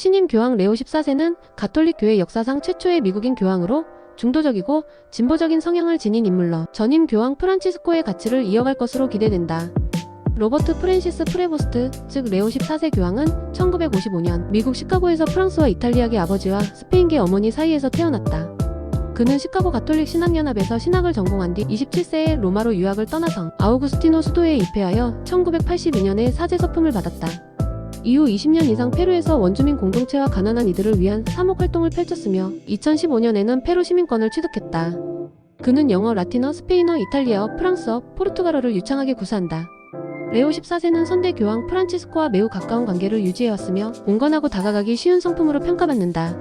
신임 교황 레오 14세는 가톨릭 교회 역사상 최초의 미국인 교황으로 중도적이고 진보적인 성향을 지닌 인물로 전임 교황 프란치스코의 가치를 이어갈 것으로 기대된다. 로버트 프랜시스 프레보스트, 즉 레오 14세 교황은 1955년 미국 시카고에서 프랑스와 이탈리아계 아버지와 스페인계 어머니 사이에서 태어났다. 그는 시카고 가톨릭 신학연합에서 신학을 전공한 뒤 27세에 로마로 유학을 떠나서 아우구스티노 수도에 입회하여 1982년에 사제 서품을 받았다. 이후 20년 이상 페루에서 원주민 공동체와 가난한 이들을 위한 사목 활동을 펼쳤으며 2015년에는 페루 시민권을 취득했다. 그는 영어, 라틴어, 스페인어, 이탈리아어, 프랑스어, 포르투갈어를 유창하게 구사한다. 레오 14세는 선대 교황 프란치스코와 매우 가까운 관계를 유지해왔으며 온건하고 다가가기 쉬운 성품으로 평가받는다.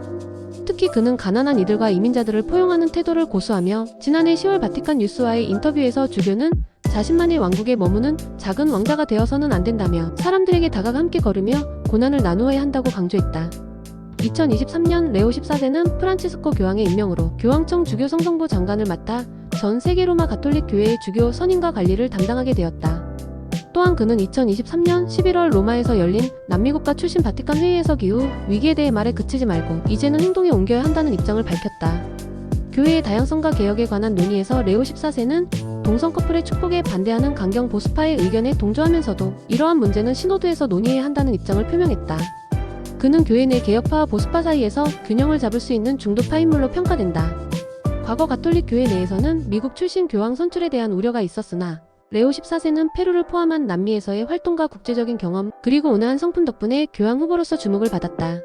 특히 그는 가난한 이들과 이민자들을 포용하는 태도를 고수하며 지난해 10월 바티칸 뉴스와의 인터뷰에서 주교는 자신만의 왕국에 머무는 작은 왕자가 되어서는 안 된다며 사람들에게 다가가 함께 걸으며 고난을 나누어야 한다고 강조했다. 2023년 레오 14세는 프란치스코 교황의 임명으로 교황청 주교 성성부 장관을 맡아 전 세계 로마 가톨릭 교회의 주교 선임과 관리를 담당하게 되었다. 또한 그는 2023년 11월 로마에서 열린 남미국가 출신 바티칸 회의에서 이후 위기에 대해 말에 그치지 말고 이제는 행동에 옮겨야 한다는 입장을 밝혔다. 교회의 다양성과 개혁에 관한 논의에서 레오 14세는 동성 커플의 축복에 반대하는 강경 보수파의 의견에 동조하면서도 이러한 문제는 신호도에서 논의해야 한다는 입장을 표명했다. 그는 교회 내 개혁파와 보수파 사이에서 균형을 잡을 수 있는 중도파 인물로 평가된다. 과거 가톨릭 교회 내에서는 미국 출신 교황 선출에 대한 우려가 있었으나 레오 14세는 페루를 포함한 남미에서의 활동과 국제적인 경험, 그리고 온화한 성품 덕분에 교황 후보로서 주목을 받았다.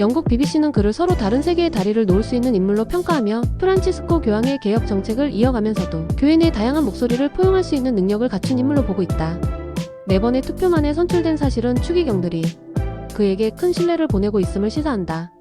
영국 BBC는 그를 서로 다른 세계의 다리를 놓을 수 있는 인물로 평가하며 프란치스코 교황의 개혁 정책을 이어가면서도 교회 내 다양한 목소리를 포용할 수 있는 능력을 갖춘 인물로 보고 있다. 매번의 투표만에 선출된 사실은 추기경들이 그에게 큰 신뢰를 보내고 있음을 시사한다.